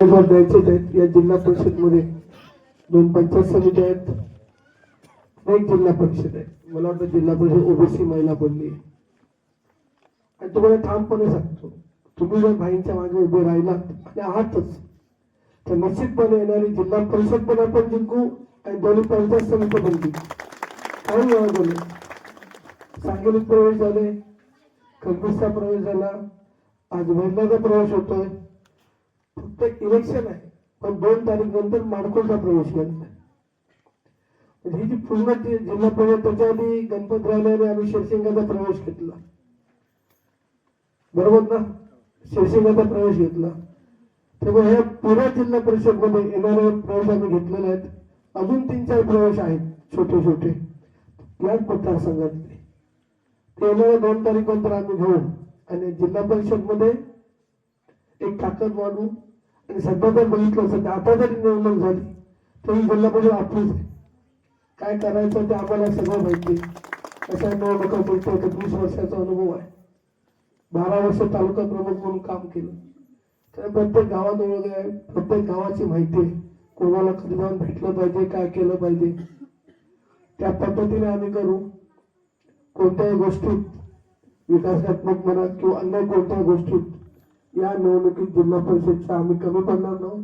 द्यायचेच आहेत या जिल्हा परिषदमध्ये दोन पंचायत समिती आहेत. एक जिल्हा परिषद आहे. मला वाटतं जिल्हा परिषद ओबीसी महिला बोलली आणि तुम्हाला ठामपणे सांगतो तुम्ही जर भाईंच्या मागे उभे राहिलात आणि आहातच तर निश्चितपणे येणारी जिल्हा परिषद पण आपण जिंकू आणि दोन्ही पंचायत समिती पण जिंकू. काही वेळा बोलले सांगलीत प्रवेश झाले खरबुसचा प्रवेश झाला. आज महिलाचा प्रवेश होतोय. फक्त इलेक्शन आहे. पण दोन तारीख नंतर माडकोचा प्रवेश केला म्हणजे ही जी पूर्ण जिल्हा परिषद त्याच्या आधी गणपतरावने आम्ही शिरसिंगाचा प्रवेश घेतला. बरोबर ना? शिरसिंगाचा प्रवेश घेतला. त्यामुळे ह्या पुऱ्या जिल्हा परिषदमध्ये येणारे प्रवेश आम्ही घेतलेले आहेत. अजून तीन चार प्रवेश आहेत छोटे छोटे याच मतदारसंघातले. ते येणाऱ्या दोन तारीख नंतर आम्ही घेऊ. आणि जिल्हा परिषदमध्ये एक ताकद वाढू. आणि सध्या जर बघितलं सध्या आता जरी निवडणूक झाली तरी जिल्हा परिषद आपलीच आहे. काय करायचं ते आम्हाला सगळं माहिती कशा निवडणुका बोलतो तर वीस वर्षाचा अनुभव आहे. बारा वर्ष तालुका प्रमुख म्हणून काम केलं. तर प्रत्येक गावात ओळख आहे. प्रत्येक गावाची माहिती आहे. कोणाला कधी जाऊन भेटलं पाहिजे काय केलं पाहिजे. त्या पद्धतीने आम्ही करू. कोणत्याही गोष्टीत विकासात्मक म्हणा किंवा अन्य कोणत्याही गोष्टीत या निवडणुकीत जिल्हा परिषदच्या आम्ही कमी पडणार नाही